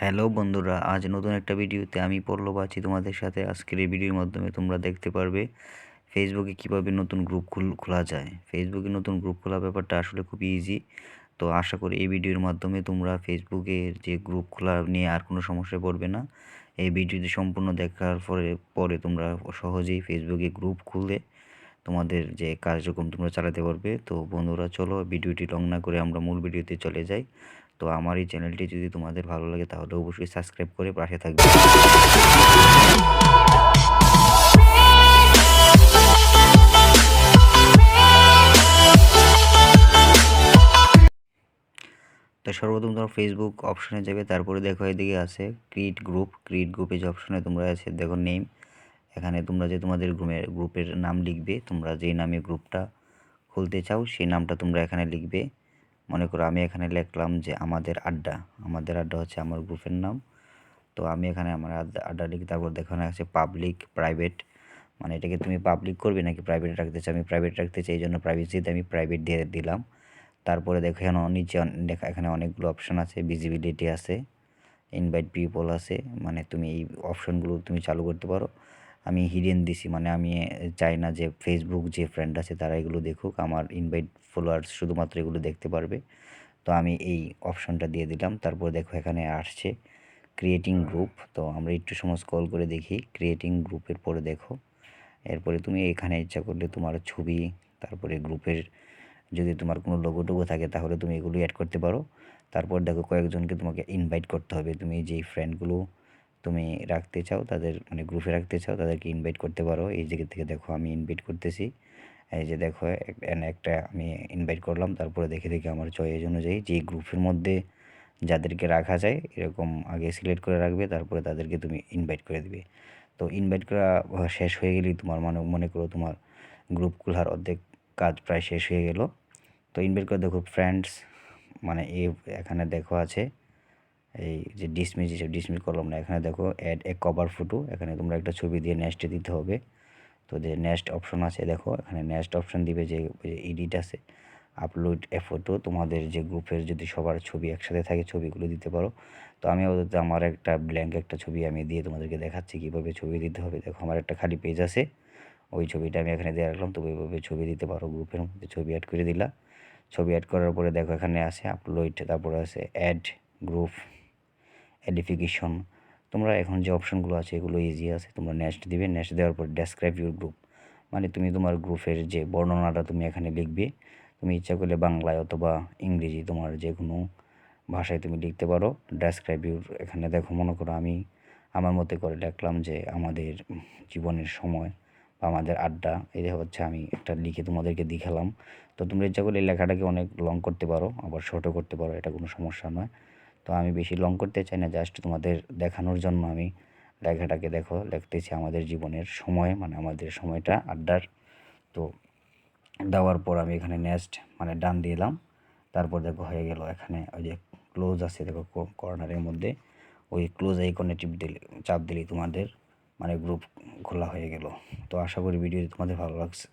Hello বন্ধুরা, আজ নতুন একটা ভিডিওতে আমি পল্লব আছি তোমাদের সাথে। আজকের এই ভিডিওর মাধ্যমে তোমরা দেখতে পারবে ফেসবুকে কীভাবে নতুন গ্রুপ খোলা যায়। ফেসবুকে নতুন গ্রুপ খোলা ব্যাপারটা আসলে খুব ইজি তো আশা করি এই ভিডিওর মাধ্যমে তোমরা ফেসবুকের যে গ্রুপ খোলা নিয়ে আর কোনো সমস্যায় পড়বে না। এই ভিডিওটি সম্পূর্ণ দেখার পরে পরে তোমরা সহজেই ফেসবুকে গ্রুপ খুলে তোমাদের যে কার্যক্রম তোমরা চালাতে পারবে। তো বন্ধুরা, চলো ভিডিওটি লং না করে আমরা মূল ভিডিওতে চলে যাই। তো আমার এই চ্যানেলটি যদি তোমাদের ভালো লাগে তাহলে অবশ্যই সাবস্ক্রাইব করে পাশে থাকবে। তো সর্বপ্রথম তোমরা ফেসবুক অপশনে যাবে, তারপরে দেখো এদিকে আছে ক্রিয়েট গ্রুপ ক্রিয়েট গ্রুপে যে অপশনে তোমরা আছে, দেখো নেম এখানে তোমরা যে তোমাদের গ্রুপের গ্রুপের নাম লিখবে, তোমরা যেই নামে গ্রুপটা খুলতে চাও সেই নামটা তোমরা এখানে লিখবে। মনে করো আমি এখানে লিখলাম যে আমাদের আড্ডা। আমাদের আড্ডা হচ্ছে আমার গ্রুপের নাম। তো আমি এখানে আমার আড্ডা লিখি, তারপর দেখানো আছে পাবলিক প্রাইভেট মানে এটাকে তুমি পাবলিক করবে নাকি প্রাইভেট রাখতে চাও? আমি প্রাইভেট রাখতে চাই, এই জন্য প্রাইভেসিতে আমি প্রাইভেট দিয়ে দিলাম। তারপরে দেখো এখানে নিচে এখানে অনেকগুলো অপশান আছে ভিজিবিলিটি আছে ইনভাইট পিপল আছে। মানে তুমি এই অপশানগুলো তুমি চালু করতে পারো। আমি হিডেন দিছি মানে আমি চাই না যে ফেসবুক যে ফ্রেন্ড আছে তারা এগুলো দেখুক, আমার ইনভাইট ফলোয়ার্স শুধুমাত্র এগুলো দেখতে পারবে। তো আমি এই অপশনটা দিয়ে দিলাম, তারপর দেখো এখানে আসছে ক্রিয়েটিং গ্রুপ তো আমরা একটু সময় স্কল করে দেখি ক্রিয়েটিং গ্রুপের পরে দেখো। এরপরে তুমি এখানে ইচ্ছা করলে তোমার ছবি, তারপরে গ্রুপের যদি তোমার কোনো লোগো টোগো থাকে তাহলে তুমি এগুলো অ্যাড করতে পারো। তারপর দেখো কয়েকজনকে তোমাকে ইনভাইট করতে হবে, তুমি যেই ফ্রেন্ডগুলো তুমি রাখতে চাও, তাদের মানে গ্রুপে রাখতে চাও, তাদেরকে ইনভাইট করতে পারো। এই জায়গা থেকে দেখো আমি ইনভাইট করতেছি। এই যে দেখো একটা আমি ইনভাইট করলাম, তারপরে দেখে দেখে আমার চয়েস অনুযায়ী যে গ্রুপের মধ্যে যাদেরকে রাখা যায়, এরকম আগে সিলেক্ট করে রাখবে, তারপরে তাদেরকে তুমি ইনভাইট করে দিবে। তো ইনভাইট করা শেষ হয়ে গেলেই তোমার মানে মনে করো তোমার গ্রুপ খোলার অর্ধেক কাজ প্রায় শেষ হয়ে গেল। তো ইনভাইট করে দেখো ফ্রেন্ডস মানে এ এখানে দেখো আছে এই যে ডিসমিস হিসেবে ডিসমিস করলাম না, এখানে দেখো অ্যাড এ কভার ফটো এখানে তোমরা একটা ছবি দিয়ে নেক্সটে দিতে হবে। তো যে নেক্সট অপশন আছে, দেখো, এখানে নেক্সট অপশন দিবে যে এডিট আছে। আপলোড এ ফটো তোমাদের যে গ্রুপের যদি সবার ছবি একসাথে থাকে, ছবিগুলো দিতে পারো। তো আমি ওদের আমার একটা ব্ল্যাঙ্ক একটা ছবি আমি দিয়ে তোমাদেরকে দেখাচ্ছি, কীভাবে ছবি দিতে হবে। দেখো, আমার একটা খালি পেজ আছে। ওই ছবিটা আমি এখানে দিয়ে রাখলাম তো ওইভাবে ছবি দিতে পারো গ্রুপের মধ্যে, ছবি অ্যাড করে দিলা। ছবি অ্যাড করার পরে দেখো, এখানে আছে আপলোড তারপরে আছে অ্যাড গ্রুপ এডিফিকেশন তোমরা এখন যে অপশনগুলো আছে, এগুলো ইজি আছে। তোমরা নেক্সট দিবে নেক্সট দেওয়ার পর ডেসক্রাইব ইউর গ্রুপ মানে তুমি তোমার গ্রুপের যে বর্ণনাটা তুমি এখানে লিখবে, তুমি ইচ্ছা করলে বাংলায় অথবা ইংরেজি তোমার যে কোনো ভাষায় তুমি লিখতে পারো। ডেসক্রাইব ইউর এখানে দেখো, মনে করো আমি আমার মতে করে লিখলাম যে আমাদের জীবনের সময় বা আমাদের আড্ডা এটা হচ্ছে আমি একটা লিখে তোমাদেরকে দেখালাম। তো তোমরা ইচ্ছা করলে লেখাটাকে অনেক লং করতে পারো, আবার শর্টও করতে পারো, এটা কোনো সমস্যা নয়। তো আমি বেশি লং করতে চাই না জাস্ট তোমাদের দেখানোর জন্য আমি লেখাটাকে দেখো লিখতেছি আমাদের জীবনের সময় মানে আমাদের সময়টা আড্ডার। তো দেওয়ার পর আমি এখানে নেক্সট মানে ডান দিলাম তারপর দেখো হয়ে গেল এখানে ওই যে ক্লোজ আছে, দেখো কর্নারের মধ্যে। ওই ক্লোজ আইকনে টিপ দিলে, চাপ দিলেই তোমাদের মানে গ্রুপ খোলা হয়ে গেল। তো আশা করি ভিডিও তোমাদের ভালো লাগছে।